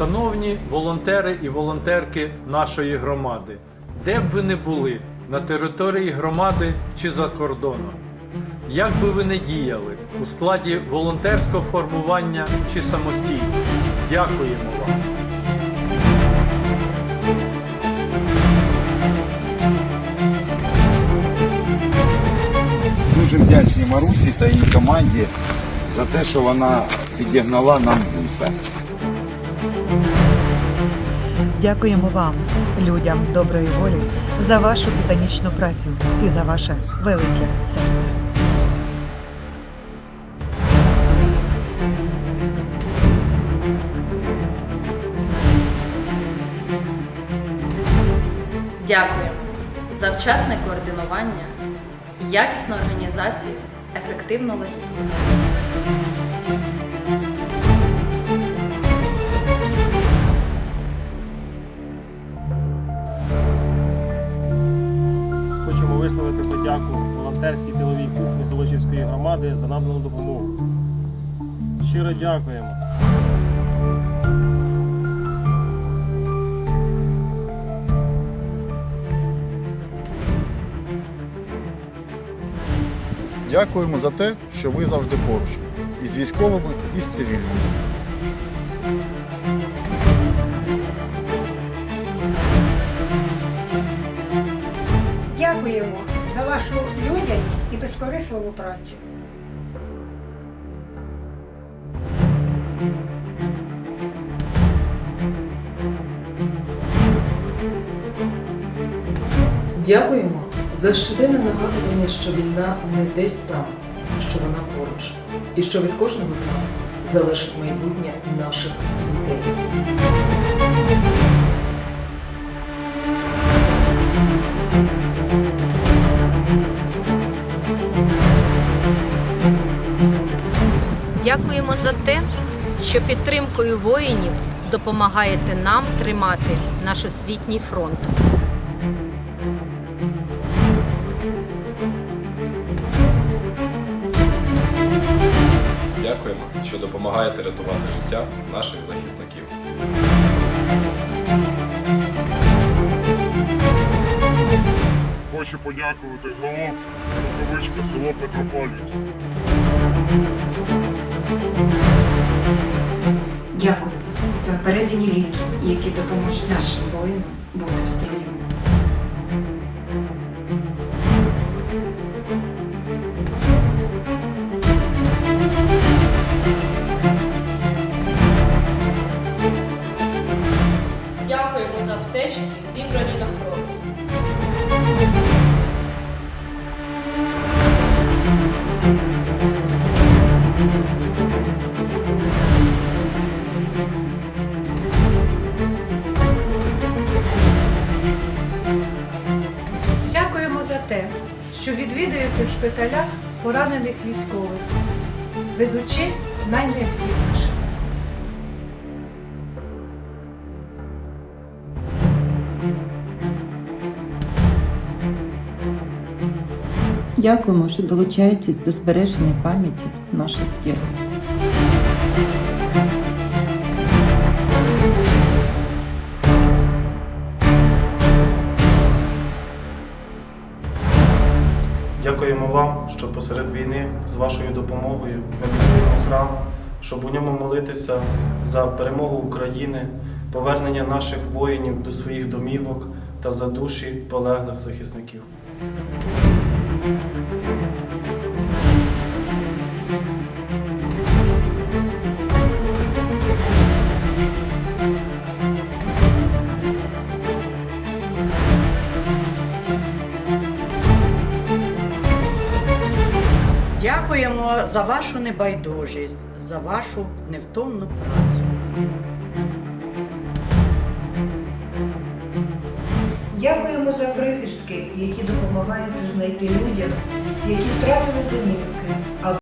Шановні волонтери і волонтерки нашої громади, де б ви не були, на території громади чи за кордоном, як би ви не діяли у складі волонтерського формування чи самостійно, дякуємо вам. Дуже вдячні Марусі та її команді за те, що вона підігнала нам буса. Дякуємо вам, людям доброї волі, за вашу титанічну працю і за ваше велике серце. Дякуємо за вчасне координування, якісну організацію, ефективну логістику. Висловити подяку волонтерській тиловій кухні Золочівської громади за надану допомогу. Щиро дякуємо. Дякуємо за те, що ви завжди поруч і з військовими, і з цивільними. За вашу людяність і безкорисливу працю. Дякуємо за щоденне нагадування, що війна не десь там, що вона поруч, і що від кожного з нас залежить майбутнє наших дітей. Дякуємо за те, що підтримкою воїнів допомагаєте нам тримати наш освітній фронт. Дякуємо, що допомагаєте рятувати життя наших захисників. Хочу подякувати голову Рукавичка село Петрополіс. Дякую за передані ліки, які допоможуть нашим воїнам бути в строю. Відвідуєте в шпиталях поранених військових, везучи найнеобхідніше. Дякуємо, що долучаєтесь до збереження пам'яті наших героїв. Вам, що посеред війни з вашою допомогою ми будуємо храм, щоб у ньому молитися за перемогу України, повернення наших воїнів до своїх домівок та за душі полеглих захисників. Дякуємо за вашу небайдужість, за вашу невтомну працю. Дякуємо за прихистки, які допомагаєте знайти людям, які втратили домівки,